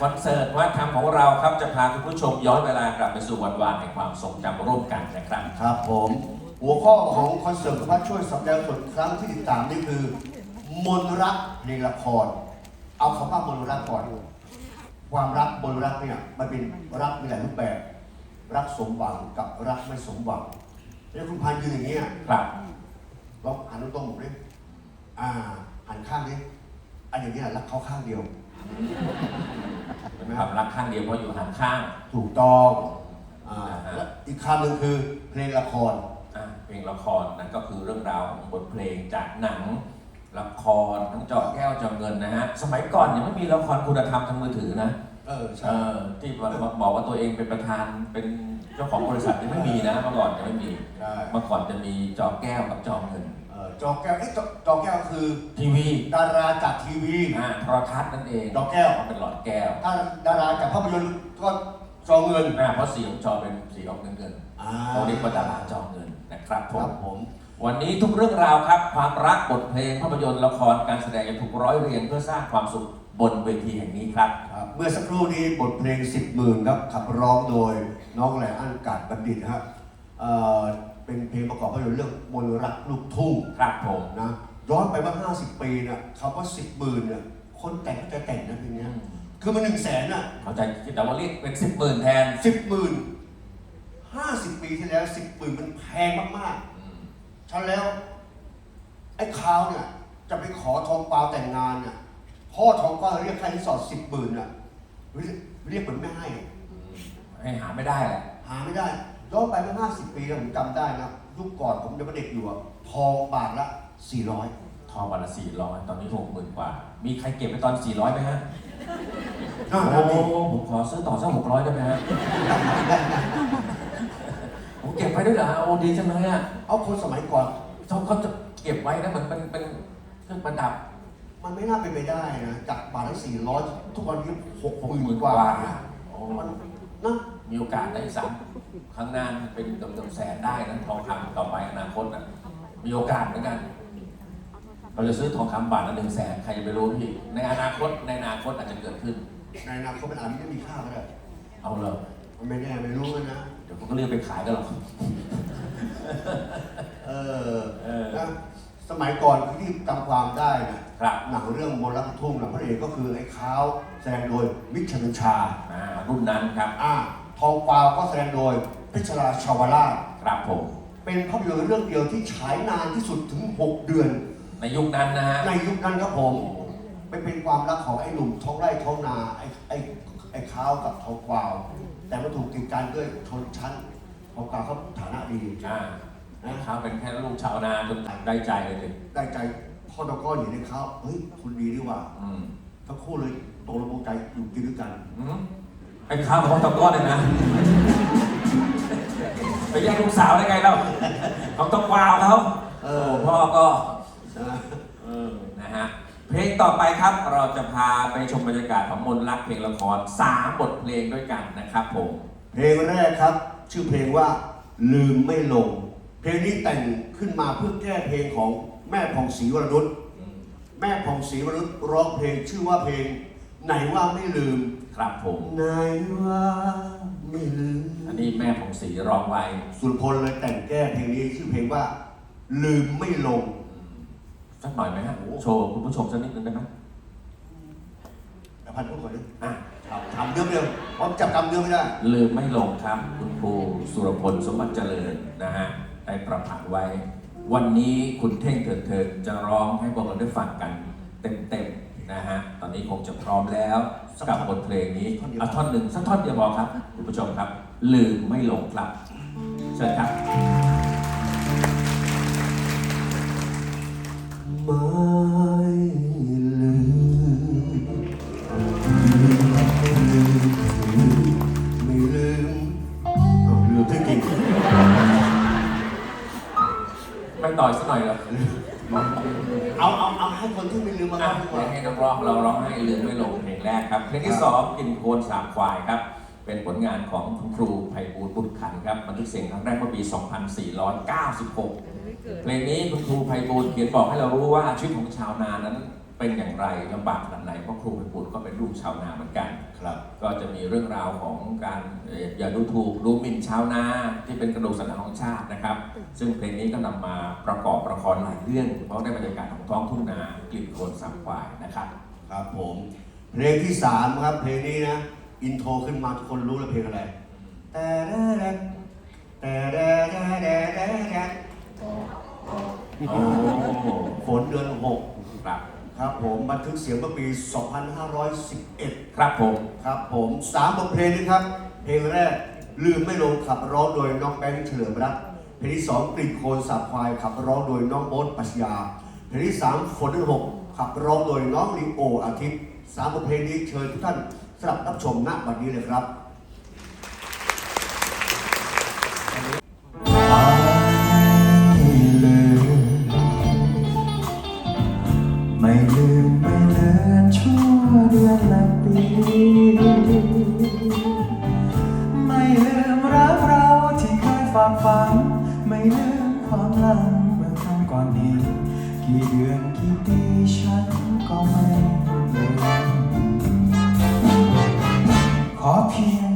คอนเสิร์ตวัฒนธรรมของเราครับจะพาคุณผู้ชมย้อนเวลากลับไปสู่วันวานแห่งความทรงจำร่วมกันนะครับ ครับผม หัวข้อของคอนเสิร์ตพระช่วยสัปดาห์สดครั้งที่13นี่คือ มนต์รักในละคร เอาคำว่ามนต์รักก่อน ความรักมนต์รักเนี่ยมันเป็นรักมีหลายรูปแบบ รักสมหวังกับรักไม่สมหวังแล้วคุณพันยืนอย่างเงี้ยครับลองหันตรงๆผมดิอ่าหันข้างดิอันอย่างเงี้ยรักเขาข้างเดียว เป็นความรักข้างเดียวเพราะอยู่หันข้างถูกต้องอ่าอ่าฮะและอีกคำหนึ่งคือเพลงละคร อะเพลงละครนั่นก็คือเรื่องราวของบทเพลงจากหนัง ละครทั้งจอแก้วจอเงินนะฮะสมัยก่อนยังไม่มีละครคุณธรรมทางมือถือนะ เออเอใช่อที่บอกว่าตัวเองเป็นประธานเป็นเจ้าของบริษัทยังไม่มีนะเมื่อก่อนยังไม่มี ใช่เมื่อก่อนจะมีจอแก้วกับจอเงินเออ จอแก้วเอ้ยจอจอแก้วคือ ทีวีดาราจากทีวีอ่าโทรทัศน์นั่นเองจอแก้วเป็นหลอดแก้วถ้าดาราจากภาพยนตร์ก็จอเงินอ่าเพราะสีของจอเป็นสีออกเงินเงินอ่าเขาเรียกว่าดาราจอเงินนะครับผครัม บผม วันนี้ทุกเรื่องราวครับ ความรักบทเพลงภาพยนตร์ละครการแสดงจะถูกร้อยเรียงเพื่อสร้างความสุขบนเวทีแห่งนี้ครับ ครับเมื่อสักครู่นี้บทเพลงสิบหมื่นครับขับร้องโดยน้องแหลอันกาดบัณฑิตนะครับเอ่อ เป็นเพลงประกอบภาพยนตร์เรื่องมนต์รักลูกทุ่งครับผมนะย้อนไปเมื่อ50 ปีเนี่ยคำว่าสิบหมื่นเนี่ยคนแต่งก็จะแต่งนะเพลงเนี้ยคือมันหนึ่งแสนอะเข้าใจแต่ว่าเรียกเป็นสิบหมื่นแทนสิบหมื่นห้าสิบปีที่แล้วสิบหมื่นมันแพงมากๆฉันแล้ว ไอ้คราวเนี่ยจะไปขอทองเปล่าแต่งงานเนี่ยพ่อทองเปล่าเรียกค่าที่สอดสิบหมื่นอะเรียกเรียกเหมือนไม่ให้ให้หาไม่ได้แหละหาไม่ได้ ย้อนไปเมื่อห้าสิบปีแล้วผมจำได้นะยุคก่อนผมยังเป็นเด็กอยู่อะทองบาทละสี่ร้อยทองวันละสี่ร้อยตอนนี้หกหมื่นกว่า มีใครเก็บไปตอนสี่ร้อยไหมฮะน่าโอ้จะมีผมขอซื้อต่อสักหกร้อยได้ไหมฮะ ผมเก็บไว้ด้วยเหรอฮะโอ้ดีจังเลยอะเอาคนสมัยก่อน เขาเขาจะเก็บไว้นะเหมือนเป็นเป็นเครื่องประดับ มันไม่น่าเป็นไปได้นะจากบาทละสี่ร้อยทุกวันนี้หกหหกมื่หมื่นนกกว่าว่านะโอ้มันนะ มีโอกาสได้ซ้ำครั้งหน้าเป็นเติมแสนได้นะทองคำต่อไปอนาคตนะมีโอกาสเหมือนกัน เราจะซื้อทองคำบาทละหนึ่งแสนใครจะไปรู้พี่ในอนาคตในอนาคตอาจจะเกิดขึ้น ในอนาคตมันอาจจะไม่มีค่าก็ได้เอาเลยมันไม่แน่ไม่รู้นะเดี๋ยวผมก็เรียกไปขายกันหรอกเออเออนะสมัยก่อนที่จำความได้นะครับหนังเรื่องมนต์รักลูกทุ่งนะพระเอกก็คือไอ้ข้าวแสดงโดยมิตรชนชาอ่ารุ่นนั้นครับอ่า ทองกวาวก็แสดงโดยพิชราชาวราชครับผม เป็นภาพยนตร์เรื่องเดียวที่ฉายนานที่สุดถึง 6 เดือน ในยุคนั้นนะฮะในยุคนั้นครับผมเป็นเป็นความรักของไอ้หนุ่มท้องไร่ท้องนาไอ้ไอ้ไอ้ข้าวกับทองกวาว แต่มันถูกกีดกันด้วยชนชั้นทองกวาวเขาฐานะดีอ่าเขาเป็นแค่ลูกชาวนาจนได้ใจเลยสิได้ใจพ่อตะก้อนอยู่ในเขาเฮ้ยคุณดีดีว่าอืมทั้งคู่เลยตกลงปลงใจอยู่กินด้วยกันอืม ไอ้ข้าวของตะก้อนเลยนะ ไปแย่งลูกสาวได้ไงเล่าของตะกวาวเขาเอโอ้อพ่อก็นะเออนะฮะ เพลงต่อไปครับ เราจะพาไปชมบรรยากาศของมนต์รักเพลงละครสามบทเพลงด้วยกันนะครับผม เพลงแรกครับ ชื่อเพลงว่าลืมไม่ลง เพลงนี้แต่งขึ้นมาเพื่อแก้เพลงของแม่ผ่องศรีวรนุชแม่ผ่องศรีวรนุชร้องเพลงชื่อว่าเพลง ไหนว่าไม่ลืม ครับผมไหนว่าไม่ลืมอันนี้แม่ของสีร้องไว้สุรพลเลยแต่งแก้เพลงนี้ชื่อเพลงว่า ลืมไม่ลง สักหน่อยไหมฮะโชว์คุณผู้ชมสักนิดนึงได้ไหมแต่พันพูดก่อนดิอะทำเนื้อเดียวเพราะจับจำเนื้อไม่ได้ ลืมไม่ลงครับ คุณครูสุรพลสมบัติเจริญนะฮะได้ประพันธ์ไว้ วันนี้คุณเท่งเถิดเทิงจะร้องให้พวกเราได้ฟังกันเต็มๆนะฮะ ตอ นนี้คงจะพร้อมแล้วกับบทเพลงนี้เอาท่อนหนึ่งสักท่อนเดียวพอครับคุณผู้ชมครับ ลืมไม่ลงครับเชิญครับ เอาเอาเอาให้คนที่ไม่ลืมมาอะเล่าดีกว่า ให้นักร้องเราร้องให้ลืมไม่ลงเพลงแรกครับเพลงที่สองกินโคนสามควายครับ เป็นผลงานของคุณครูไพบูลย์บุตรขันธ์ครับบันทึกเสียงครั้งแรกเมื่อปี 2496 เพลงนี้คุณครูไพบูลย์เขียนบอกให้เรารู้ว่าชีวิตของชาวนานั้น เป็นอย่างไรลำบากขนาดไหนเพราะครูไพบูลย์ก็เป็นลูกชาวนาเหมือนกันคก็จะมีเรื่องราวของการเอ่ออย่าดูถูกดูหมิ่นชาวนาที่เป็นกระดูกสันหลังของชาตินะครับ ซึ่งเพลงนี้ก็นำมาประกอบละครหลายเรื่อง เพราะได้บรรยากาศของท้องทุ่งนากลิ่นโคลนสามควายนะครับ ครับผม เพลงที่สามครับ เพลงนี้นะ อินโทรขึ้นมาทุกคนรู้แล้วเพลงอะไรแต่แดแดแต่แดแดแดแดแดโอ้ฝนเดือนหก ครับ ครับผมบันทึกเสียงเมื่อปี 2511 ครับผม ครับผมสามบทเพลงนี้ครับ เพลงแรกลืมไม่ลงขับร้องโดยน้องแบงค์เฉลิมรัตน์เพลงที่สองกลิ่นโคลนสาบควายขับร้องโดยน้องโบ๊ทปัชญา เพลงที่สามฝนเดือนหกขับร้องโดยน้องลิโออาทิตย์สามบทเพลงนี้เชิญทุกท่านสลับรับชมณบัดนี้เลยครับ ไม่ลืมรักเราที่เคยฝากฝัง ไม่ลืมความหลังเมื่อครั้งก่อนนี้ กี่เดือนกี่ปีฉันก็ไม่ลืมขอเพียง